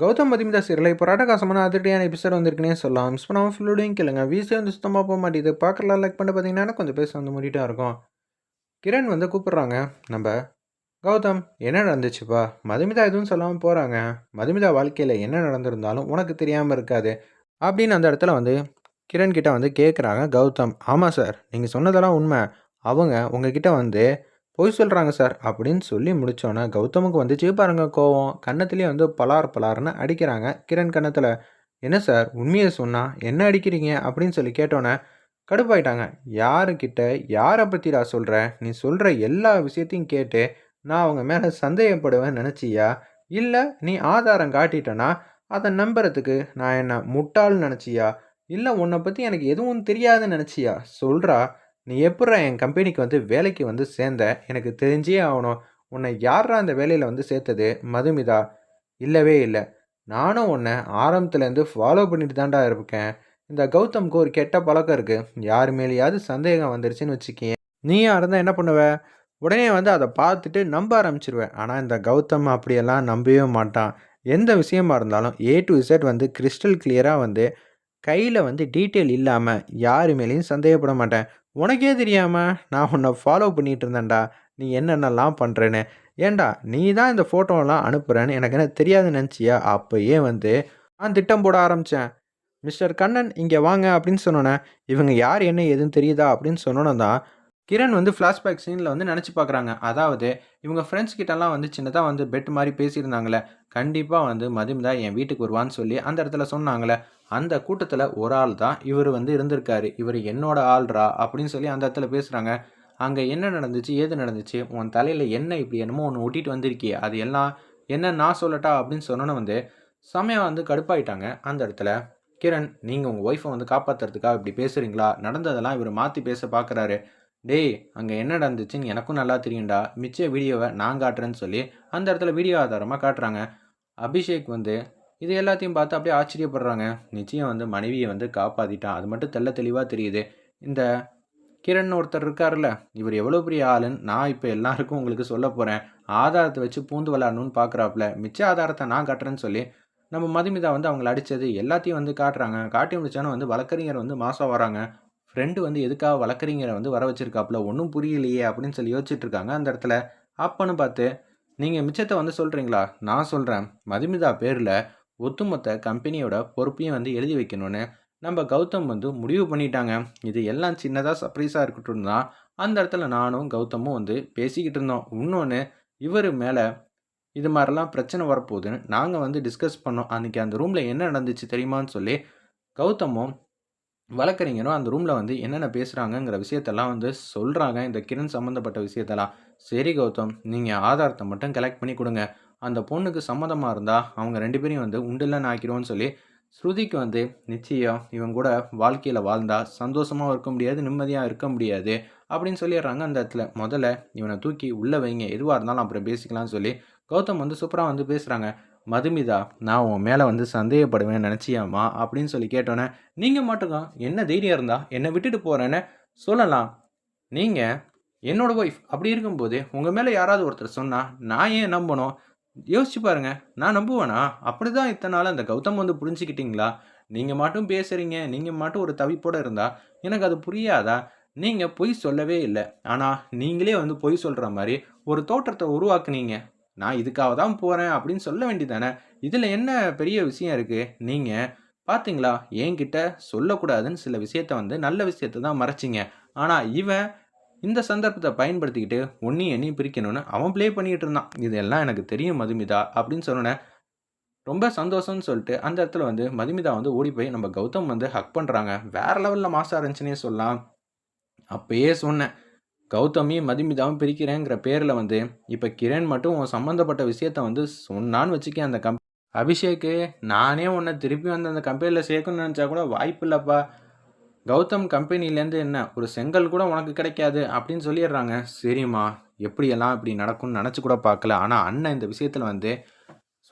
Gautham மதிமிதா serial இப்போ ராட்டகாசமான அதிரடியான episode வந்திருக்குனே சொல்லலாம். மிஸ் பண்ணாமல் ஃபுல்லோடையும் கேளுங்க. வீசே வந்து சுத்தமாக போக மாட்டேது பார்க்கலாம் லைக் பண்ணி பார்த்தீங்கன்னா கொஞ்சம் பேச வந்து முடிட்டா இருக்கும். கிரண் வந்து கூப்பிட்றாங்க. நம்ம கௌதம் என்ன நடந்துச்சுப்பா? மதுமிதா எதுவும் சொல்லாமல் போகிறாங்க மதுமிதா வாழ்க்கையில் என்ன நடந்திருந்தாலும் உனக்கு தெரியாமல் இருக்காது. அப்படின்னு அந்த இடத்துல வந்து கிரண் கிட்ட வந்து கேட்குறாங்க கௌதம் ஆமாம் சார். நீங்கள் சொன்னதெல்லாம் உண்மை. அவங்க உங்ககிட்ட வந்து பொய் சொல்கிறாங்க சார் அப்படின்னு சொல்லி முடித்தோன்னே கௌதமுக்கு வந்துச்சு. பாருங்க கோவம். கன்னத்துலேயே வந்து பலார் பலார்னு அடிக்கிறாங்க. கிரண் கன்னத்தில் என்ன சார்? உண்மையை சொன்னால் என்ன அடிக்கிறீங்க? அப்படின்னு சொல்லி கேட்டோன்னே கடுப்பாயிட்டாங்க. யாருக்கிட்ட யாரை பற்றிடா சொல்கிற நீ சொல்கிற எல்லா விஷயத்தையும் கேட்டு நான் அவங்க மேலே சந்தேகப்படுவேன் நினச்சியா? இல்லை நீ ஆதாரம் காட்டிட்டனா? அதை நம்புறதுக்கு நான் என்ன முட்டாள்னு நினச்சியா? இல்லை உன்னை பற்றி எனக்கு எதுவும் தெரியாதுன்னு நினச்சியா? சொல்கிறா நீ எப்பட்றா என் கம்பெனிக்கு வந்து வேலைக்கு வந்து சேர்ந்த? எனக்கு தெரிஞ்சே ஆகணும் உன்னை யாரா அந்த வேலையில் வந்து சேர்த்தது? மதுமிதா. இல்லவே இல்லை. நானும் உன்னை ஆரம்பத்துலேருந்து ஃபாலோ பண்ணிட்டு தான்டா இருக்கேன். இந்த கௌதம்க்கு ஒரு கெட்ட பழக்கம் இருக்குது யார் மேலேயாவது சந்தேகம் வந்துருச்சுன்னு வச்சுக்கேன் நீயா இருந்தால் என்ன பண்ணுவ? உடனே வந்து அதை பார்த்துட்டு நம்ப ஆரம்பிச்சிருவேன். ஆனால் இந்த கௌதம் அப்படியெல்லாம் நம்பவே மாட்டான். எந்த விஷயமா இருந்தாலும் ஏ டு இசட் வந்து கிறிஸ்டல் கிளியராக வந்து கையில் வந்து டீட்டெயில் இல்லாமல் யார் மேலேயும் சந்தேகப்பட மாட்டேன். உனக்கே தெரியாமல் நான் உன்னை ஃபாலோ பண்ணிகிட்டு இருந்தேன்டா. நீ என்னென்னலாம் பண்ணுறேன்னு ஏன்டா நீ தான் இந்த ஃபோட்டோலாம் அனுப்புகிறேன்னு எனக்கு என்ன தெரியாதுன்னு நினச்சியா? அப்போயே வந்து நான் திட்டம் போட ஆரம்பித்தேன் மிஸ்டர் கண்ணன் இங்கே வாங்க அப்படின்னு சொன்னோன்னே இவங்க யார் என்ன எதுன்னு தெரியுதா அப்படின்னு சொன்னோன்னே தான் கிரண் வந்து ஃப்ளாஷ்பேக் சீனில் வந்து நினச்சி பார்க்குறாங்க அதாவது இவங்க ஃப்ரெண்ட்ஸ் கிட்டலாம் வந்து சின்னதாக வந்து பெட் மாதிரி பேசியிருந்தாங்களே கண்டிப்பாக வந்து மதுமிதா என் வீட்டுக்கு வருவான்னு சொல்லி அந்த இடத்துல சொன்னாங்களே அந்த கூட்டத்தில் ஒரு ஆள் தான் இவர் வந்து இருந்திருக்காரு. இவர் என்னோட ஆள்ரா அப்படின்னு சொல்லி அந்த இடத்துல பேசுகிறாங்க அங்கே என்ன நடந்துச்சு? ஏது நடந்துச்சு? உன் தலையில் என்ன இப்படி என்னமோ ஒன்று ஒட்டிட்டு வந்திருக்கியே. அது எல்லாம் என்ன நான் சொல்லட்டா அப்படின்னு சொன்னோன்னு வந்து சமயம் வந்து கடுப்பாயிட்டாங்க. அந்த இடத்துல கிரண் நீங்கள் உங்கள் ஒய்ஃபை வந்து காப்பாற்றுறதுக்காக இப்படி பேசுகிறீங்களா நடந்ததெல்லாம் இவர் மாற்றி பேச பார்க்குறாரு டேய் அங்கே என்ன நடந்துச்சுன்னு எனக்கும் நல்லா தெரியும்டா. மிச்ச வீடியோவை நான் காட்டுறேன்னு சொல்லி அந்த இடத்துல வீடியோ ஆதாரமாக காட்டுறாங்க. அபிஷேக் வந்து இது எல்லாத்தையும் பார்த்து அப்படியே ஆச்சரியப்படுறாங்க. நிச்சயம் வந்து மனைவியை வந்து காப்பாற்றிட்டான் அது மட்டும் தெள்ள தெளிவாக தெரியுது. இந்த கிரண் ஒருத்தர் இருக்கார்ல இவர் எவ்வளோ பெரிய ஆளுன்னு நான் இப்போ எல்லாருக்கும் உங்களுக்கு சொல்ல போகிறேன் ஆதாரத்தை வச்சு பூந்து விளாடணும்னு பார்க்குறாப்புல மிச்ச ஆதாரத்தை நான் காட்டுறேன்னு சொல்லி நம்ம மதுமிதா வந்து அவங்கள அடித்தது எல்லாத்தையும் வந்து காட்டுறாங்க. காட்டி முடிச்சானே வந்து வழக்கறிஞர் வந்து மாதம் வராங்க. ஃப்ரெண்டு வந்து எதுக்காக வழக்கறிஞரை வந்து வர வச்சுருக்காப்புல ஒன்றும் புரியலையே அப்படின்னு சொல்லி யோசிச்சுட்டு இருக்காங்க அந்த இடத்துல அப்பன்னு பார்த்து நீங்கள் மிச்சத்தை வந்து சொல்கிறீங்களா நான் சொல்கிறேன் மதுமிதா பேரில் ஒட்டுமொத்த கம்பெனியோட பொறுப்பையும் வந்து எழுதி வைக்கணும்னு நம்ம கௌதம் வந்து முடிவு பண்ணிட்டாங்க. இது எல்லாம் சின்னதாக சர்ப்ரைஸாக இருக்கட்டும் தான். அந்த இடத்துல நானும் கௌதமும் வந்து பேசிக்கிட்டு இருந்தோம். இன்னொன்று இவர் மேலே இது மாதிரிலாம் பிரச்சனை வரப்போகுதுன்னு நாங்கள் வந்து டிஸ்கஸ் பண்ணோம். அன்றைக்கி அந்த ரூமில் என்ன நடந்துச்சு தெரியுமான்னு சொல்லி கௌதமும் வழக்கறிஞரும் அந்த ரூமில் வந்து என்னென்ன பேசுகிறாங்கங்கிற விஷயத்தெல்லாம் வந்து சொல்கிறாங்க இந்த கிரண் சம்மந்தப்பட்ட விஷயத்தெல்லாம். சரி கௌதம் நீங்கள் ஆதாரத்தை மட்டும் கலெக்ட் பண்ணி கொடுங்க. அந்த பொண்ணுக்கு சம்மதமாக இருந்தால் அவங்க ரெண்டு பேரையும் வந்து உண்டில்லன்னு ஆக்கிடுவோன்னு சொல்லி ஸ்ருதிக்கு வந்து நிச்சயம் இவன் கூட வாழ்க்கையில் வாழ்ந்தால் சந்தோஷமாக இருக்க முடியாது நிம்மதியாக இருக்க முடியாது அப்படின்னு சொல்லிடுறாங்க அந்த இடத்துல. முதல்ல இவனை தூக்கி உள்ளே வைங்க எதுவாக இருந்தாலும் அப்புறம் பேசிக்கலாம்னு சொல்லி கௌதம் வந்து சூப்பராக வந்து பேசுகிறாங்க மதுமிதா நான் உன் மேலே வந்து சந்தேகப்படுவேன் நினச்சியாமா அப்படின்னு சொல்லி கேட்டோன்னே நீங்கள் மட்டும் என்ன தைரியம் இருந்தால் என்னை விட்டுட்டு போகிறேன்னு சொல்லலாம். நீங்கள் என்னோட ஒய்ஃப் அப்படி இருக்கும்போது உங்கள் மேலே யாராவது ஒருத்தர் சொன்னால் நான் ஏன் நம்பணும்? யோசிச்சு பாருங்க. நான் நம்புவேனா? அப்படி தான் இத்தனை நாள் அந்த கௌதம் வந்து புரிஞ்சுக்கிட்டீங்களா? நீங்கள் மட்டும் பேசுகிறீங்க நீங்கள் மட்டும் ஒரு தவிப்போடு இருந்தால் எனக்கு அது புரியாதா? நீங்கள் பொய் சொல்லவே இல்லை. ஆனால் நீங்களே வந்து பொய் சொல்கிற மாதிரி ஒரு தோற்றத்தை உருவாக்குனீங்க. நான் இதுக்காக தான் போகிறேன் அப்படின்னு சொல்ல வேண்டியதானே? இதில் என்ன பெரிய விஷயம் இருக்குது நீங்கள் பார்த்தீங்களா என்கிட்ட சொல்லக்கூடாதுன்னு சில விஷயத்த வந்து நல்ல விஷயத்த தான் மறைச்சிங்க. ஆனால் இவன் இந்த சந்தர்ப்பத்தை பயன்படுத்திக்கிட்டு ஒன்றையும் என்னையும் பிரிக்கணும்னு அவன் ப்ளே பண்ணிக்கிட்டு இருந்தான். இதெல்லாம் எனக்கு தெரியும் மதுமிதா அப்படின்னு சொன்னேன் ரொம்ப சந்தோஷம்னு சொல்லிட்டு அந்த இடத்துல வந்து மதுமிதா வந்து ஓடி போய் நம்ம கௌதம் வந்து ஹக் பண்ணுறாங்க வேற லெவலில் மாசாக இருந்துச்சுன்னே சொல்லலாம். அப்பயே சொன்னேன். கௌதமி மதுமிதாவும் பிரிக்கிறேங்கிற பேரில் வந்து இப்போ கிரண் மட்டும் உன் சம்மந்தப்பட்ட விஷயத்த வந்து சொன்னான்னு வச்சுக்கேன் அந்த கம் அபிஷேக்கு நானே உன்னை திருப்பி வந்து அந்த கம்பெனியில் சேர்க்கணும்னு நினச்சா கூட வாய்ப்பு இல்லைப்பா. கௌதம் கம்பெனிலேருந்து என்ன ஒரு செங்கல் கூட உனக்கு கிடைக்காது அப்படின்னு சொல்லிடுறாங்க. சரிம்மா எப்படியெல்லாம் இப்படி நடக்கும்னு நினச்சி கூட பார்க்கல. ஆனால் அண்ணன் இந்த விஷயத்தில் வந்து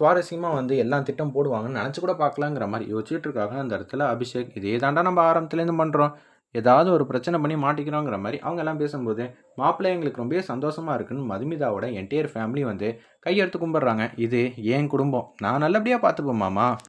சுவாரஸ்யமாக வந்து எல்லாம் திட்டம் போடுவாங்கன்னு நினச்சி கூட பார்க்கலாங்கிற மாதிரி யோசிச்சுட்டு இருக்காங்க. அந்த இடத்துல அபிஷேக் இதே தாண்டா நம்ம ஆரம்பத்துலேருந்து பண்ணுறோம் ஏதாவது ஒரு பிரச்சனை பண்ணி மாட்டிக்கிறோங்கிற மாதிரி அவங்க எல்லாம் பேசும்போது மாப்பிள்ளை எங்களுக்கு ரொம்பவே சந்தோஷமாக இருக்குன்னு மதுமிதாவோட என்டையர் ஃபேமிலி வந்து கையெடுத்து கும்பிட்றாங்க. இது என் குடும்பம்? நான் நல்லபடியாக பார்த்துப்பேன் மாமா.